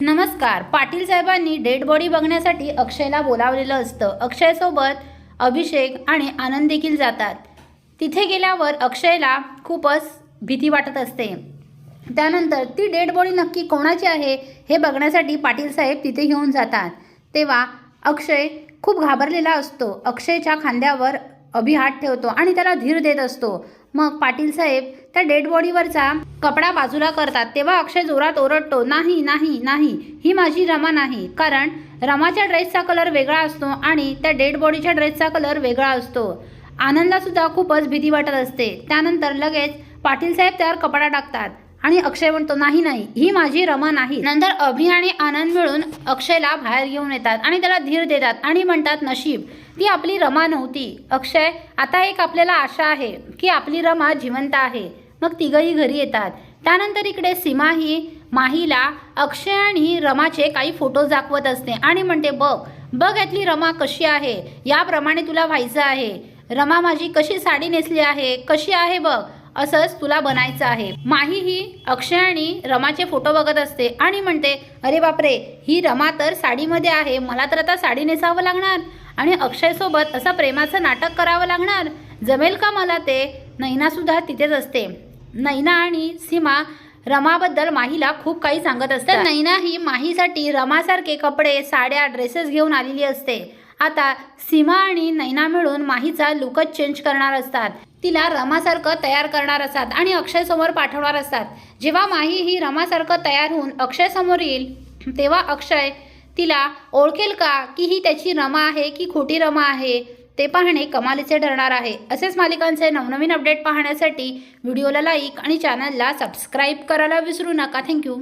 नमस्कार. पाटील साहेबांनी dead body बघण्यासाठी अक्षयला बोलावलेलं असतं. अक्षयसोबत अभिषेक आणि आनंद देखील जातात. तिथे गेल्यावर अक्षयला खूपच भीती वाटत असते. त्यानंतर ती डेड बॉडी नक्की कोणाची आहे हे बघण्यासाठी पाटील साहेब तिथे घेऊन जातात. तेव्हा अक्षय खूप घाबरलेला असतो. अक्षयच्या खांद्यावर अभिहात ठेवतो आणि त्याला धीर देत असतो. मग पाटील साहेब त्या डेड बॉडीवरचा कपडा बाजूला करतात तेव्हा अक्षय जोरात ओरडतो नाही नाही नाही ही माझी रमा नाही. कारण रमाच्या ड्रेसचा कलर वेगळा असतो आणि त्या डेड बॉडीच्या ड्रेसचा कलर वेगळा असतो. आनंदलासुद्धा खूपच भीती वाटत असते. त्यानंतर लगेच पाटील साहेब त्यावर कपडा टाकतात. आणि अक्षय म्हणतो नाही नाही ही माझी रमा नाही. नंतर अभि आणि आनंद मिळून अक्षयला बाहेर घेऊन येतात आणि त्याला धीर देतात आणि म्हणतात नशीब ती आपली रमा नव्हती. अक्षय आता एक आपल्याला आशा आहे की आपली रमा जिवंत आहे. मग तिघही घरी येतात. त्यानंतर इकडे सीमा ही माहीला अक्षय आणि रमाचे काही फोटो दाखवत असते आणि म्हणते बघ बघ यातली रमा कशी आहे. याप्रमाणे तुला व्हायचं आहे. रमा माझी कशी साडी नेसली आहे? कशी आहे बघ. असंच तुला बनायचं आहे. माही ही अक्षय आणि रमाचे फोटो बघत असते आणि म्हणते अरे बापरे ही रमा तर साडीमध्ये आहे. मला तर आता साडी नेसावं लागणार. आणि अक्षयसोबत असं प्रेमाचं नाटक करावं लागणार. जमेल का मला ते? नैनासुद्धा तिथेच असते. नैना आणि सीमा रमाबद्दल माहीला खूप काही सांगत असते नैना ही माहीसाठी रमासारखे कपडे साड्या ड्रेसेस घेऊन आलेली असते. आता सीमा आणि नैना मिळून माहीचा लुकच चेंज करणार असतात. तिला रमासारखं तयार करणार असतात आणि अक्षयसमोर पाठवणार असतात. जेव्हा माही ही रमासारखं तयार होऊन अक्षयसमोर येईल तेव्हा अक्षय तिला ओळखेल का की ही त्याची रमा आहे की खोटी रमा आहे ते पाहणे कमालीचे ठरणार आहे. असेच मालिकांचे नवनवीन अपडेट पाहण्यासाठी व्हिडिओला लाईक आणि चॅनलला सबस्क्राईब करायला विसरू नका. थँक्यू